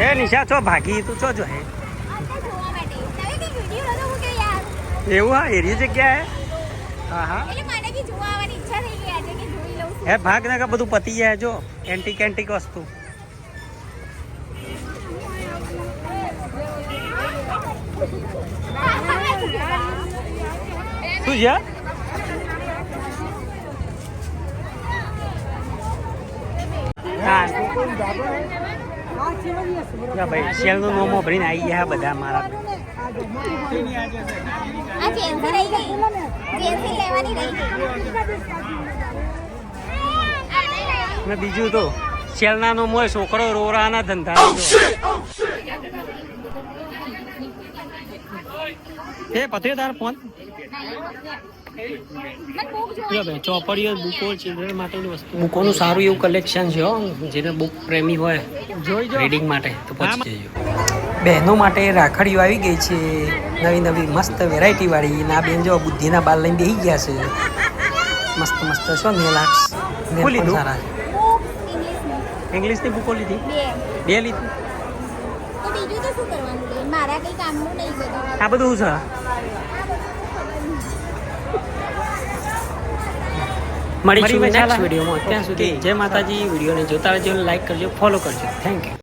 એ નિશા છો ભાગી તું છો જો હે અંદર જોવા માટે તમે કઈ વિડીયો નતો મૂક્યો યાર એવું હા એરી જગ્યા હે હા હા એટલે મને બી જોવા આવવાની ઈચ્છા થઈ ગઈ આજે કે જોઈ લઉં છું હે ભાગ ના કે બધું પતી જાય જો એન્ટિક એન્ટિક વસ્તુ શું છે હા ના ભાઈ શેલનું નોમો ભરીને આવી ગયા બધા મારા. ને બીજું તો શેલના નોમો હોય છોકરો રોરાના ધંધા એ પતે તાર ફોન ચોપડીઓ બુકો ચિલ્ડ્રન માટેની વસ્તુ. બુકોનું સારું એવું કલેક્શન છે જેને બુક પ્રેમી હોય રીડિંગ માટે તો બહેનો માટે રાખડીઓ આવી ગઈ છે નવી નવી મસ્ત વેરાયટી વાળી. ના બેન જો બુદ્ધિના બાલ લઈને બેસી ગયા છે. મસ્ત મસ્ત છો ને આર્ટ્સ. સારા ઇંગ્લિશની ઇંગ્લિશની બુકો લીધી? બે. બે લીધી? બીજું તો શું કરવાનું લે મારા કઈ કામનું નહીં બધું આ બધું શું છે? મળીશું નેક્સ્ટ વિડીયોમાં ત્યાં સુધી જય માતાજી. વિડીયોને જોતા રહેજો લાઈક કરજો. ફોલો કરજો. Thank you